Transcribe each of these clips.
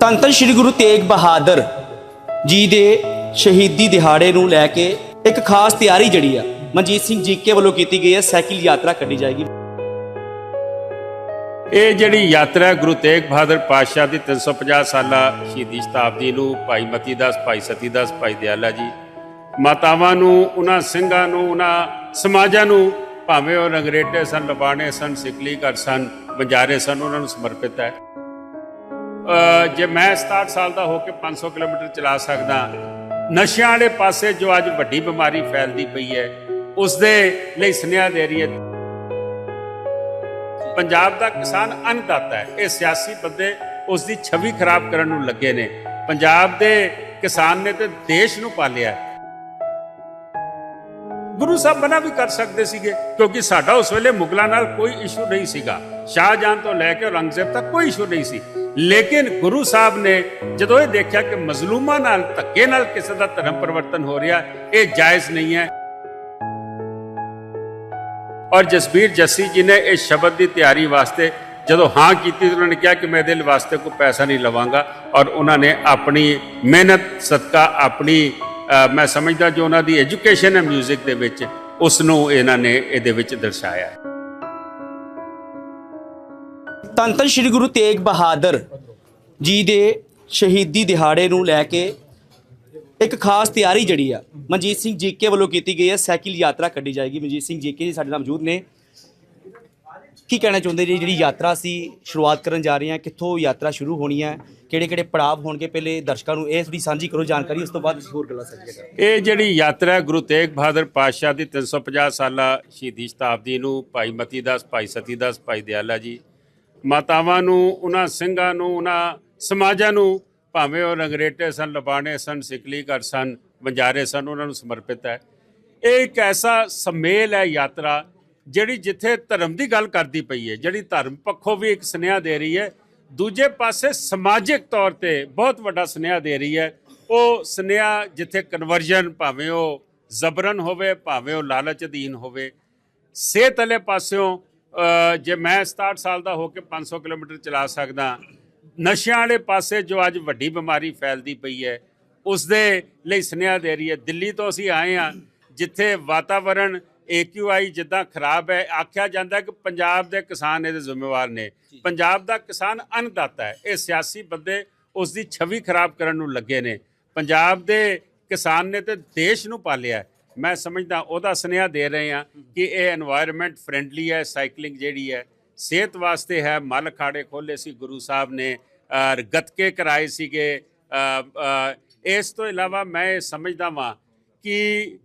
ਧੰਨ ਧੰਨ ਸ੍ਰੀ ਗੁਰੂ ਤੇਗ ਬਹਾਦਰ ਜੀ ਦੇ ਸ਼ਹੀਦੀ ਦਿਹਾੜੇ ਨੂੰ ਲੈ ਕੇ ਇੱਕ ਖਾਸ ਤਿਆਰੀ ਜਿਹੜੀ ਆ, ਮਨਜੀਤ ਸਿੰਘ ਜੀਕੇ ਵੱਲੋਂ ਕੀਤੀ ਗਈ ਹੈ, ਸਾਈਕਲ ਯਾਤਰਾ ਕੱਢੀ ਜਾਏਗੀ। ਇਹ ਜਿਹੜੀ ਯਾਤਰਾ ਗੁਰੂ ਤੇਗ ਬਹਾਦਰ ਪਾਤਸ਼ਾਹ ਦੀ 350 ਸਾਲਾ ਸ਼ਹੀਦੀ ਸ਼ਤਾਬਦੀ ਨੂੰ ਭਾਈ ਮਤੀ ਦਾਸ, ਭਾਈ ਸਤੀ ਦਾਸ, ਭਾਈ ਦਿਆਲਾ ਜੀ। ਮਾਤਾਵਾਂ ਨੂੰ, ਉਹਨਾਂ ਸਿੰਘਾਂ ਨੂੰ, ਉਹਨਾਂ ਸਮਾਜਾਂ ਨੂੰ ਭਾਵੇਂ ਉਹ ਰੰਗਰੇਟੇ ਸਨ, ਲਬਾਣੇ ਸਨ, ਸਿਕਲੀ ਘਰ ਸਨ ਬੰਜਾਰੇ ਸਨ, ਉਹਨਾਂ ਨੂੰ ਸਮਰਪਿਤ ਹੈ। ਜੇ ਮੈਂ 67 ਸਾਲ ਦਾ ਹੋ ਕੇ 500 ਕਿਲੋਮੀਟਰ ਚਲਾ ਸਕਦਾ, ਨਸ਼ਿਆਂ ਵਾਲੇ ਪਾਸੇ ਜੋ ਅੱਜ ਵੱਡੀ ਬਿਮਾਰੀ ਫੈਲਦੀ ਪਈ ਹੈ ਉਸ ਦੇ ਲਈ ਸੁਨੇਹਾ ਦੇ ਰਹੀ ਹੈ। ਪੰਜਾਬ ਦਾ ਕਿਸਾਨ ਅੰਨਦਾਤਾ ਹੈ। ਇਹ ਸਿਆਸੀ ਬੰਦੇ ਉਸ ਦੀ ਛਵੀ ਖਰਾਬ ਕਰਨ ਨੂੰ ਲੱਗੇ ਨੇ। ਪੰਜਾਬ ਦੇ ਕਿਸਾਨ ਨੇ ਤੇ ਦੇਸ਼ ਨੂੰ ਪਾਲਿਆ ਗੁਰੂ ਸਾਹਿਬ ਮਨਾ ਵੀ ਕਰ ਸਕਦੇ ਸੀਗੇ, ਕਿਉਂਕਿ ਸਾਡਾ ਉਸ ਵੇਲੇ ਮੁਗਲਾਂ ਨਾਲ ਕੋਈ ਇਸ਼ੂ ਨਹੀਂ ਸੀਗਾ। ਸ਼ਾਹਜਹਾਨ ਤੋਂ ਲੈ ਕੇ ਔਰੰਗਜ਼ੇਬ ਤੱਕ ਕੋਈ ਇਸ਼ੂ ਨਹੀਂ ਸੀ। ਲੇਕਿਨ ਗੁਰੂ ਸਾਹਿਬ ਨੇ ਜਦੋਂ ਇਹ ਦੇਖਿਆ ਕਿ ਮਜ਼ਲੂਮਾਂ ਨਾਲ, ਧੱਕੇ ਨਾਲ ਕਿਸੇ ਦਾ ਧਰਮ ਪਰਿਵਰਤਨ ਹੋ ਰਿਹਾ, ਇਹ ਜਾਇਜ਼ ਨਹੀਂ ਹੈ। ਔਰ ਜਸਬੀਰ ਜੱਸੀ ਜੀ ਨੇ ਇਸ ਸ਼ਬਦ ਦੀ ਤਿਆਰੀ ਵਾਸਤੇ ਜਦੋਂ ਹਾਂ ਕੀਤੀ, ਤਾਂ ਉਹਨਾਂ ਨੇ ਕਿਹਾ ਕਿ ਮੈਂ ਇਹਦੇ ਵਾਸਤੇ ਕੋਈ ਪੈਸਾ ਨਹੀਂ ਲਵਾਂਗਾ। ਔਰ ਉਹਨਾਂ ਨੇ ਆਪਣੀ ਮਿਹਨਤ, ਸਦਕਾ, ਆਪਣੀ ਮੈਂ ਸਮਝਦਾ ਜੋ ਉਹਨਾਂ ਦੀ ਐਜੂਕੇਸ਼ਨ ਹੈ 뮤직 ਦੇ ਵਿੱਚ ਉਸ ਨੂੰ ਇਹਨਾਂ ਨੇ ਇਹਦੇ ਵਿੱਚ ਦਰਸਾਇਆ ਹੈ। ਧੰਨ ਧੰਨ ਸ੍ਰੀ ਗੁਰੂ ਤੇਗ ਬਹਾਦਰ ਜੀ ਦੇ ਸ਼ਹੀਦੀ ਦਿਹਾੜੇ ਨੂੰ ਲੈ ਕੇ ਇੱਕ ਖਾਸ ਤਿਆਰੀ ਜਿਹੜੀ ਆ, ਮਨਜੀਤ ਸਿੰਘ ਜੀਕੇ ਵੱਲੋਂ ਕੀਤੀ ਗਈ ਹੈ, ਸਾਈਕਲ ਯਾਤਰਾ ਕੱਢੀ ਜਾਏਗੀ। ਮਨਜੀਤ ਸਿੰਘ ਜੀਕੇ ਜੀ ਸਾਡੇ ਨਾਲ ਮੌਜੂਦ ਨੇ। ਕੀ ਕਹਿਣਾ ਚਾਹੁੰਦੇ ਜੀ? ਜਿਹੜੀ ਯਾਤਰਾ ਸੀ ਸ਼ੁਰੂਆਤ ਕਰਨ ਜਾ ਰਹੇ ਹਾਂ, ਕਿੱਥੋਂ ਯਾਤਰਾ ਸ਼ੁਰੂ ਹੋਣੀ ਹੈ? ਕਿਹੜੇ ਕਿਹੜੇ ਪੜਾਅ ਹੋਣਗੇ ਪਹਿਲੇ ਦਰਸ਼ਕਾਂ ਨੂੰ? ਇਹ ਥੋੜੀ ਸਾਂਝੀ ਕਰੋ ਜਾਣਕਾਰੀ, ਉਸ ਤੋਂ ਬਾਅਦ ਅਸੀਂ ਹੋਰ ਗੱਲਾਂ ਸਾਂਝੀਆਂ ਇਹ ਜਿਹੜੀ ਯਾਤਰਾ ਗੁਰੂ ਤੇਗ ਬਹਾਦਰ ਪਾਤਸ਼ਾਹ ਦੀ 350 ਸਾਲਾ ਸ਼ਹੀਦੀ ਸ਼ਤਾਬਦੀ ਨੂੰ ਭਾਈ ਮਤੀ ਦਾਸ, ਭਾਈ ਸਤੀ ਦਾਸ, ਭਾਈ ਦਿਆਲਾ ਜੀ, ਮਾਤਾਵਾਂ ਨੂੰ, ਉਹਨਾਂ ਸਿੰਘਾਂ ਨੂੰ, ਉਹਨਾਂ ਸਮਾਜਾਂ ਨੂੰ ਭਾਵੇਂ ਉਹ ਰੰਗਰੇਟੇ ਸਨ, ਲਬਾਣੇ ਸਨ, ਸਿਕਲੀ ਘਰ ਸਨ ਬੰਜਾਰੇ ਸਨ, ਉਹਨਾਂ ਨੂੰ ਸਮਰਪਿਤ ਹੈ। ਇਹ ਇੱਕ ਐਸਾ ਸਮੇਲ ਹੈ ਯਾਤਰਾ ਜਿਹੜੀ ਜਿੱਥੇ ਧਰਮ ਦੀ ਗੱਲ ਕਰਦੀ ਪਈ ਹੈ, ਜਿਹੜੀ ਧਰਮ ਪੱਖੋਂ ਵੀ ਇੱਕ ਸੁਨੇਹਾ ਦੇ ਰਹੀ ਹੈ, ਦੂਜੇ ਪਾਸੇ ਸਮਾਜਿਕ ਤੌਰ ਤੇ ਬਹੁਤ ਵੱਡਾ ਸੁਨੇਹਾ ਦੇ ਰਹੀ ਹੈ, ਉਹ ਸੁਨੇਹਾ ਜਿੱਥੇ ਕਨਵਰਜਨ ਭਾਵੇਂ ਉਹ ਜ਼ਬਰਨ ਹੋਵੇ, ਭਾਵੇਂ ਉਹ ਲਾਲਚ ਅਧੀਨ ਹੋਵੇ, ਸਿਹਤ ਵਾਲੇ ਪਾਸਿਓਂ ਜੇ ਮੈਂ 67 ਸਾਲ ਦਾ ਹੋ ਕੇ 500 ਕਿਲੋਮੀਟਰ ਚਲਾ ਸਕਦਾ, ਨਸ਼ਿਆਂ ਵਾਲੇ ਪਾਸੇ ਜੋ ਅੱਜ ਵੱਡੀ ਬਿਮਾਰੀ ਫੈਲਦੀ ਪਈ ਹੈ ਉਸ ਦੇ ਲਈ ਸੁਨੇਹਾ ਦੇ ਰਹੀ ਹੈ, ਦਿੱਲੀ ਤੋਂ ਅਸੀਂ ਆਏ ਹਾਂ, ਜਿੱਥੇ ਵਾਤਾਵਰਣ ਏਕਿਊਆਈ ਜਿੱਦਾਂ ਖਰਾਬ ਹੈ ਆਖਿਆ ਜਾਂਦਾ ਕਿ ਪੰਜਾਬ ਦੇ ਕਿਸਾਨ ਇਹਦੇ ਜ਼ਿੰਮੇਵਾਰ ਨੇ। ਪੰਜਾਬ ਦਾ ਕਿਸਾਨ ਅੰਨਦਾਤਾ ਹੈ ਇਹ ਸਿਆਸੀ ਬੰਦੇ ਉਸ ਦੀ ਛਵੀ ਖਰਾਬ ਕਰਨ ਨੂੰ ਲੱਗੇ ਨੇ। ਪੰਜਾਬ ਦੇ ਕਿਸਾਨ ਨੇ ਤੇ ਦੇਸ਼ ਨੂੰ ਪਾਲਿਆ ਮੈਂ ਸਮਝਦਾ ਉਹਦਾ ਸੁਨੇਹਾ ਦੇ ਰਹੇ ਹਾਂ ਕਿ ਇਹ এনवायरमेंट ਫਰੈਂਡਲੀ ਹੈ ਸਾਈਕਲਿੰਗ ਜਿਹੜੀ ਹੈ ਸਿਹਤ ਵਾਸਤੇ ਹੈ। ਮਲ ਖਾੜੇ ਖੋਲੇ ਸੀ ਗੁਰੂ ਸਾਹਿਬ ਨੇ ਗਤਕੇ ਕਰਾਏ ਸੀਗੇ। ਇਸ ਤੋਂ ਇਲਾਵਾ ਮੈਂ ਸਮਝਦਾ ਵਾਂ ਕਿ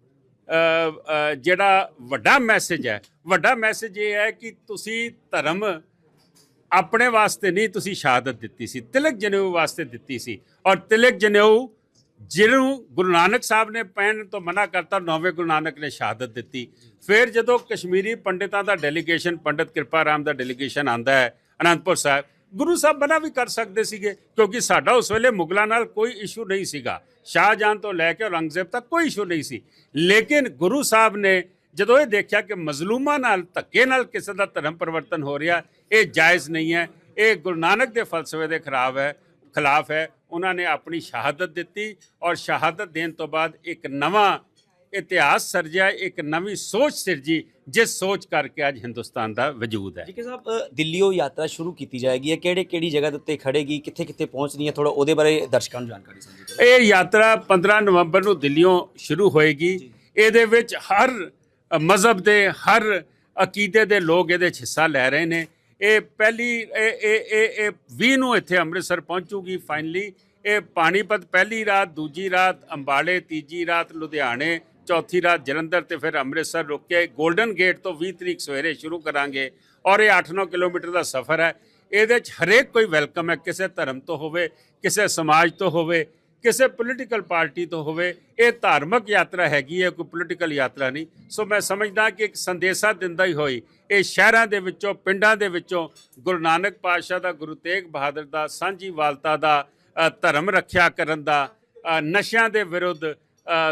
ਜਿਹੜਾ ਵੱਡਾ ਮੈਸੇਜ ਹੈ, ਵੱਡਾ ਮੈਸੇਜ ਇਹ ਹੈ ਕਿ ਤੁਸੀਂ ਧਰਮ ਆਪਣੇ ਵਾਸਤੇ ਨਹੀਂ, ਤੁਸੀਂ ਸ਼ਹਾਦਤ ਦਿੱਤੀ ਸੀ, ਤਿਲਕ ਜਨੇਊ ਵਾਸਤੇ ਦਿੱਤੀ ਸੀ। ਔਰ ਤਿਲਕ ਜਨੇਊ, ਜਿਹਨੂੰ ਗੁਰੂ ਨਾਨਕ ਸਾਹਿਬ ਨੇ ਪਹਿਨ ਤੋਂ ਮਨਾ ਕਰਤਾ, ਨੌਵੇਂ ਗੁਰੂ ਨਾਨਕ ਨੇ ਸ਼ਹਾਦਤ ਦਿੱਤੀ। ਫਿਰ ਜਦੋਂ ਕਸ਼ਮੀਰੀ ਪੰਡਿਤਾਂ ਦਾ ਡੈਲੀਗੇਸ਼ਨ ਪੰਡਿਤ ਕਿਰਪਾ ਰਾਮ ਦਾ ਡੈਲੀਗੇਸ਼ਨ ਆਂਦਾ ਹੈ, ਅਨੰਦਪੁਰ ਸਾਹਿਬ ਗੁਰੂ ਸਾਹਿਬ ਬਣਾ ਵੀ ਕਰ ਸਕਦੇ ਸੀਗੇ, ਕਿਉਂਕਿ ਸਾਡਾ ਉਸ ਵੇਲੇ ਮੁਗਲਾਂ ਨਾਲ ਕੋਈ ਇਸ਼ੂ ਨਹੀਂ ਸੀਗਾ। ਸ਼ਾਹਜਹਾਨ ਤੋਂ ਲੈ ਕੇ ਔਰੰਗਜ਼ੇਬ ਤੱਕ ਕੋਈ ਇਸ਼ੂ ਨਹੀਂ ਸੀ। ਲੇਕਿਨ ਗੁਰੂ ਸਾਹਿਬ ਨੇ ਜਦੋਂ ਇਹ ਦੇਖਿਆ ਕਿ ਮਜ਼ਲੂਮਾਂ ਨਾਲ, ਧੱਕੇ ਨਾਲ ਕਿਸੇ ਦਾ ਧਰਮ ਪਰਿਵਰਤਨ ਹੋ ਰਿਹਾ, ਇਹ ਜਾਇਜ਼ ਨਹੀਂ ਹੈ। ਇਹ ਗੁਰੂ ਨਾਨਕ ਦੇ ਫਲਸਫੇ ਦੇ ਖਿਲਾਫ ਹੈ ਖਿਲਾਫ ਹੈ। ਉਹਨਾਂ ਨੇ ਆਪਣੀ ਸ਼ਹਾਦਤ ਦਿੱਤੀ ਔਰ ਸ਼ਹਾਦਤ ਦੇਣ ਤੋਂ ਬਾਅਦ ਇੱਕ ਨਵਾਂ ਇਤਿਹਾਸ ਸਿਰਜਿਆ ਇੱਕ ਨਵੀਂ ਸੋਚ ਸਿਰਜੀ ਜਿਸ ਸੋਚ ਕਰਕੇ ਅੱਜ ਹਿੰਦੁਸਤਾਨ ਦਾ ਵਜੂਦ ਹੈ। ਜੀਕੇ ਸਾਹਿਬ ਅ, ਦਿੱਲੀੋਂ ਯਾਤਰਾ ਸ਼ੁਰੂ ਕੀਤੀ ਜਾਏਗੀ ਹੈ ਕਿਹੜੇ ਕਿਹੜੀ ਜਗ੍ਹਾ ਦੇ ਉੱਤੇ ਖੜੇਗੀ ਕਿੱਥੇ ਕਿੱਥੇ ਪਹੁੰਚਣੀ ਹੈ ਥੋੜਾ ਉਹਦੇ ਬਾਰੇ ਦਰਸ਼ਕਾਂ ਨੂੰ ਜਾਣਕਾਰੀ ਸਾਂਝੀ ਇਹ ਯਾਤਰਾ 15 ਨਵੰਬਰ ਨੂੰ ਦਿੱਲੀੋਂ ਸ਼ੁਰੂ ਹੋਏਗੀ। ਇਹਦੇ ਵਿੱਚ ਹਰ ਮਜ਼ਹਬ ਦੇ ਹਰ ਅਕੀਦੇ ਦੇ ਲੋਕ ਇਹਦੇ 'ਚ ਹਿੱਸਾ ਲੈ ਰਹੇ ਨੇ। ਇਹ ਪਹਿਲੀ ਇਹ ਇਹ ਇਹ ਇਹ 20 ਨੂੰ ਇੱਥੇ ਅੰਮ੍ਰਿਤਸਰ ਪਹੁੰਚੂਗੀ ਫਾਈਨਲੀ ਇਹ ਪਾਣੀਪਤ ਪਹਿਲੀ ਰਾਤ ਦੂਜੀ ਰਾਤ ਅੰਬਾਲੇ ਤੀਜੀ ਰਾਤ ਲੁਧਿਆਣੇ ਚੌਥੀ ਰਾਤ ਜਲੰਧਰ ਤੇ ਫਿਰ ਅੰਮ੍ਰਿਤਸਰ ਰੁਕ ਕੇ 골ਡਨ ਗੇਟ ਤੋਂ 20 ਤਰੀਕ ਸਵੇਰੇ ਸ਼ੁਰੂ ਕਰਾਂਗੇ ਔਰ ਇਹ 8-9 ਕਿਲੋਮੀਟਰ ਦਾ ਸਫ਼ਰ ਹੈ। ਇਹਦੇ 'ਚ ਹਰੇਕ ਕੋਈ ਵੈਲਕਮ ਹੈ, ਕਿਸੇ ਧਰਮ ਤੋਂ ਹੋਵੇ, ਕਿਸੇ ਸਮਾਜ ਤੋਂ ਹੋਵੇ, ਕਿਸੇ ਪੋਲੀਟੀਕਲ ਪਾਰਟੀ ਤੋਂ ਹੋਵੇ। ਇਹ ਧਾਰਮਿਕ ਯਾਤਰਾ ਹੈਗੀ ਹੈ, ਕੋਈ ਪੋਲੀਟੀਕਲ ਯਾਤਰਾ ਨਹੀਂ। ਸੋ ਮੈਂ ਸਮਝਦਾ ਕਿ ਇੱਕ ਸੰਦੇਸ਼ਾ ਦਿੰਦਾ ਹੀ ਹੋਈ, ਇਹ ਸ਼ਹਿਰਾਂ ਦੇ ਵਿੱਚੋਂ, ਪਿੰਡਾਂ ਦੇ ਵਿੱਚੋਂ ਗੁਰੂ ਨਾਨਕ ਪਾਤਸ਼ਾਹ ਦਾ, ਗੁਰੂ ਤੇਗ ਬਹਾਦਰ ਦਾ, ਸਾਂਝੀ ਵਾਲਤਾ ਦਾ ਧਰਮ ਰੱਖਿਆ ਕਰਨ ਦਾ ਨਸ਼ਿਆਂ ਦੇ ਵਿਰੁੱਧ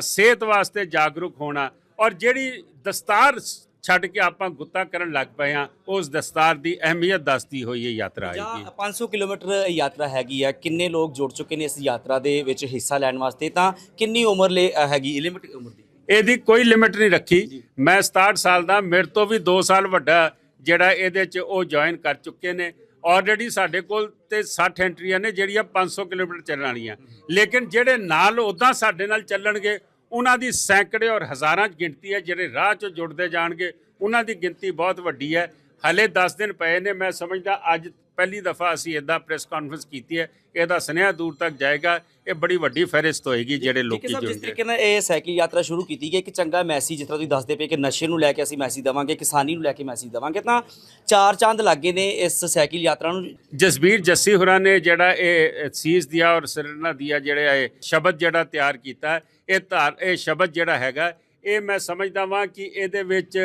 ਸਿਹਤ ਵਾਸਤੇ ਜਾਗਰੂਕ ਹੋਣਾ ਔਰ ਜਿਹੜੀ ਦਸਤਾਰ ਛੱਡ ਕੇ ਆਪਾਂ ਗੁੱਤਾ ਕਰਨ ਲੱਗ ਪਏ ਹਾਂ ਉਸ ਦਸਤਾਰ ਦੀ ਅਹਿਮੀਅਤ ਦੱਸਦੀ ਹੋਈ ਇਹ ਯਾਤਰਾ ਆਏਗੀ। ਜਾਂ 500 ਕਿਲੋਮੀਟਰ ਯਾਤਰਾ ਹੈਗੀ ਆ ਕਿੰਨੇ ਲੋਕ ਜੁੜ ਚੁੱਕੇ ਨੇ ਇਸ ਯਾਤਰਾ ਦੇ ਵਿੱਚ ਹਿੱਸਾ ਲੈਣ ਵਾਸਤੇ? ਤਾਂ ਕਿੰਨੀ ਉਮਰ ਲਈ ਹੈਗੀ ਲਿਮਿਟ ਉਮਰ ਦੀ? ਇਹਦੀ ਕੋਈ ਲਿਮਿਟ ਨਹੀਂ ਰੱਖੀ। ਮੈਂ 67 ਸਾਲ ਦਾ ਮੇਰੇ ਤੋਂ ਵੀ 2 ਸਾਲ ਵੱਡਾ ਜਿਹੜਾ ਇਹਦੇ 'ਚ ਉਹ ਜੁਆਇਨ ਕਰ ਚੁੱਕੇ ਨੇ। ਆਲਰੇਡੀ ਸਾਡੇ ਕੋਲ ਤੇ 60 ਐਂਟਰੀਆਂ ਨੇ ਜਿਹੜੀਆਂ 500 ਕਿਲੋਮੀਟਰ ਚੱਲਣ ਵਾਲੀਆਂ। ਲੇਕਿਨ ਜਿਹੜੇ ਨਾਲ ਉਦਾਂ ਸਾਡੇ ਨਾਲ ਚੱਲਣਗੇ, ਉਹਨਾਂ ਦੀ ਸੈਂਕੜੇ ਔਰ ਹਜ਼ਾਰਾਂ 'ਚ ਗਿਣਤੀ ਹੈ, ਜਿਹੜੇ ਰਾਹ 'ਚ ਜੁੜਦੇ ਜਾਣਗੇ, ਉਹਨਾਂ ਦੀ ਗਿਣਤੀ ਬਹੁਤ ਵੱਡੀ ਹੈ। ਹਲੇ 10 ਦਿਨ ਪਏ ਨੇ, ਮੈਂ ਸਮਝਦਾ ਅੱਜ ਪਹਿਲੀ ਦਫਾ ਅਸੀਂ ਇਦਾਂ ਪ੍ਰੈਸ ਕਾਨਫਰੰਸ ਕੀਤੀ ਹੈ, ਇਹਦਾ ਸੁਨੇਹਾ ਦੂਰ ਤੱਕ ਜਾਏਗਾ। ਇਹ ਬੜੀ ਵੱਡੀ ਫਹਿਰਿਸਤ ਹੋਏਗੀ ਜਿਹੜੇ ਲੋਕੀ ਸਰ ਜਿਸ ਜੁੜਨਗੇ ਤਰੀਕੇ ਨਾਲ ਇਹ ਸਾਈਕਲ ਯਾਤਰਾ ਸ਼ੁਰੂ ਕੀਤੀ ਗਈ ਇੱਕ ਚੰਗਾ ਮੈਸੇਜ ਜਿਸ ਤਰ੍ਹਾਂ ਤੁਸੀਂ ਦੱਸਦੇ ਪਏ ਕਿ ਨਸ਼ੇ ਨੂੰ ਲੈ ਕੇ ਅਸੀਂ ਮੈਸੇਜ ਦੇਵਾਂਗੇ ਕਿਸਾਨੀ ਨੂੰ ਲੈ ਕੇ ਮੈਸੇਜ ਦੇਵਾਂਗੇ ਤਾਂ ਚਾਰ ਚੰਦ ਲੱਗੇ ਨੇ ਇਸ ਸਾਈਕਲ ਯਾਤਰਾ ਨੂੰ। ਜਸਬੀਰ ਜੱਸੀ ਹੋਰਾਂ ਨੇ ਜਿਹੜਾ ਇਹ ਸੀਸ ਦਿਆ ਔਰ ਸਿਰਨਾ ਦਿਆ ਜਿਹੜਾ ਇਹ ਸ਼ਬਦ ਜਿਹੜਾ ਤਿਆਰ ਕੀਤਾ ਇਹ ਧਾਰ ਇਹ ਸ਼ਬਦ ਜਿਹੜਾ ਹੈਗਾ ਇਹ ਮੈਂ ਸਮਝਦਾ ਵਾਂ ਕਿ ਇਹਦੇ ਵਿੱਚ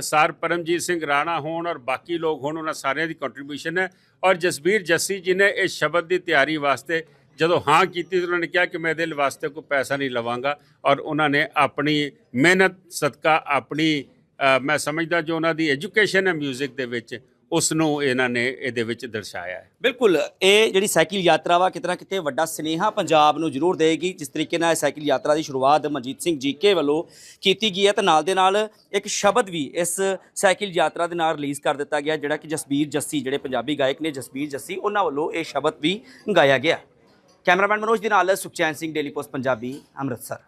ਸਰ ਪਰਮਜੀਤ ਸਿੰਘ ਰਾਣਾ ਹੋਣ ਔਰ ਬਾਕੀ ਲੋਕ ਹੋਣ ਉਹਨਾਂ ਸਾਰਿਆਂ ਦੀ ਕੰਟਰੀਬਿਊਸ਼ਨ ਹੈ। ਔਰ ਜਸਬੀਰ ਜੱਸੀ ਜੀ ਨੇ ਇਸ ਸ਼ਬਦ ਦੀ ਤਿਆਰੀ ਵਾਸਤੇ ਜਦੋਂ ਹਾਂ ਕੀਤੀ ਤਾਂ ਉਹਨਾਂ ਨੇ ਕਿਹਾ ਕਿ ਮੈਂ ਇਹਦੇ ਵਾਸਤੇ ਕੋਈ ਪੈਸਾ ਨਹੀਂ ਲਵਾਂਗਾ ਔਰ ਉਹਨਾਂ ਨੇ ਆਪਣੀ ਮਿਹਨਤ, ਸਦਕਾ, ਆਪਣੀ ਮੈਂ ਸਮਝਦਾ ਜੋ ਉਹਨਾਂ ਦੀ ਐਜੂਕੇਸ਼ਨ ਹੈ 뮤직 ਦੇ ਵਿੱਚ ਉਸ ਨੂੰ ਇਹਨਾਂ ਨੇ ਇਹਦੇ ਵਿੱਚ ਦਰਸਾਇਆ ਹੈ। ਬਿਲਕੁਲ, ਇਹ ਜਿਹੜੀ ਸਾਈਕਲ ਯਾਤਰਾ ਵਾ ਕਿਤਨਾ ਕਿਤੇ ਵੱਡਾ ਸਨੇਹਾ ਪੰਜਾਬ ਨੂੰ ਜ਼ਰੂਰ ਦੇਗੀ ਜਿਸ ਤਰੀਕੇ ਨਾਲ ਇਹ ਸਾਈਕਲ ਯਾਤਰਾ ਦੀ ਸ਼ੁਰੂਆਤ ਮਨਜੀਤ ਸਿੰਘ ਜੀਕੇ ਵੱਲੋਂ ਕੀਤੀ ਗਈ ਹੈ ਤੇ ਨਾਲ ਦੇ ਨਾਲ ਇੱਕ ਸ਼ਬਦ ਵੀ ਇਸ ਸਾਈਕਲ ਯਾਤਰਾ ਦੇ ਨਾਲ ਰਿਲੀਜ਼ ਕਰ ਦਿੱਤਾ ਗਿਆ, ਜਿਹੜਾ ਕਿ ਜਸਬੀਰ ਜੱਸੀ, ਜਿਹੜੇ ਪੰਜਾਬੀ ਗਾਇਕ ਨੇ ਜਸਬੀਰ ਜੱਸੀ, ਉਹਨਾਂ ਵੱਲੋਂ ਇਹ ਸ਼ਬਦ ਵੀ ਗਾਇਆ ਗਿਆ। ਕੈਮਰਾਮੈਨ ਮਨੋਜ ਦੇ ਨਾਲ ਸੁਖਚੈਨ ਸਿੰਘ ਡੇਲੀ ਪੋਸਟ ਪੰਜਾਬੀ ਅੰਮ੍ਰਿਤਸਰ।